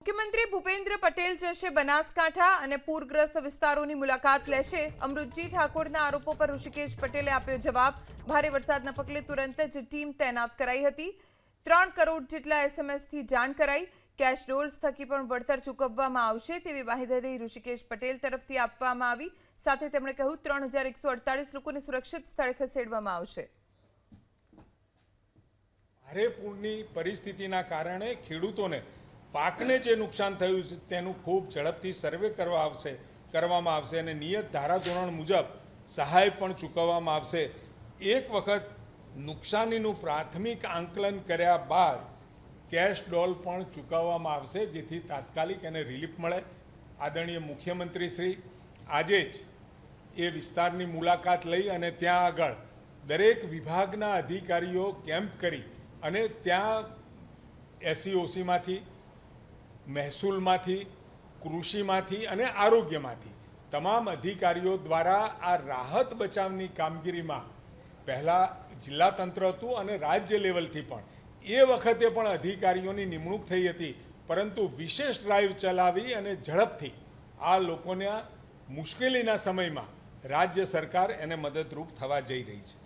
મુખ્યમંત્રી ભૂપેન્દ્ર પટેલ જશે બનાસકાંઠા અને પૂરગ્રસ્ત વિસ્તારોની મુલાકાત લેશે. અમૃતજી ઠાકોરના આરોપો પર ઋષિકેશ પટેલે આપ્યો જવાબ. ભારે વરસાદના પગલે તુરંત જ ટીમ તૈનાત કરાઈ હતી. ત્રણ કરોડ જેટલા એસએમએસથી જાણ કરાઈ. કેશ ડોલ્સ થકી પણ વળતર ચૂકવવામાં આવશે તેવી બાહેધરી ઋષિકેશ પટેલ તરફથી આપવામાં આવી. સાથે તેમણે કહ્યું, ત્રણ લોકોને સુરક્ષિત સ્થળે ખસેડવામાં આવશે. ભારે પૂરની પરિસ્થિતિના કારણે ખેડૂતોને પાકને જે નુકસાન થયું છે તેનું ખૂબ ઝડપથી સર્વે કરવા આવશે, કરવામાં આવશે અને નિયત ધારાધોરણ મુજબ સહાય પણ ચૂકવવામાં આવશે. એક વખત નુકસાનીનું પ્રાથમિક આંકલન કર્યા બાદ કેશ ડોલ પણ ચૂકવવામાં આવશે, જેથી તાત્કાલિક એને રિલીફ મળે. આદરણીય મુખ્યમંત્રી શ્રી, આજે જ એ વિસ્તારની મુલાકાત લઈ અને ત્યાં આગળ દરેક વિભાગના અધિકારીઓ કેમ્પ કરી અને ત્યાં એસસીઓસીમાંથી મહેસૂલમાંથી, કૃષિમાંથી અને આરોગ્યમાંથી તમામ અધિકારીઓ દ્વારા આ રાહત બચાવની કામગીરીમાં પહેલાં જિલ્લા તંત્ર હતું અને રાજ્ય લેવલથી પણ. એ વખતે પણ અધિકારીઓની નિમણૂક થઈ હતી, પરંતુ વિશેષ ડ્રાઈવ ચલાવી અને ઝડપથી આ લોકોના મુશ્કેલીના સમયમાં રાજ્ય સરકાર એને મદદરૂપ થવા જઈ રહી છે.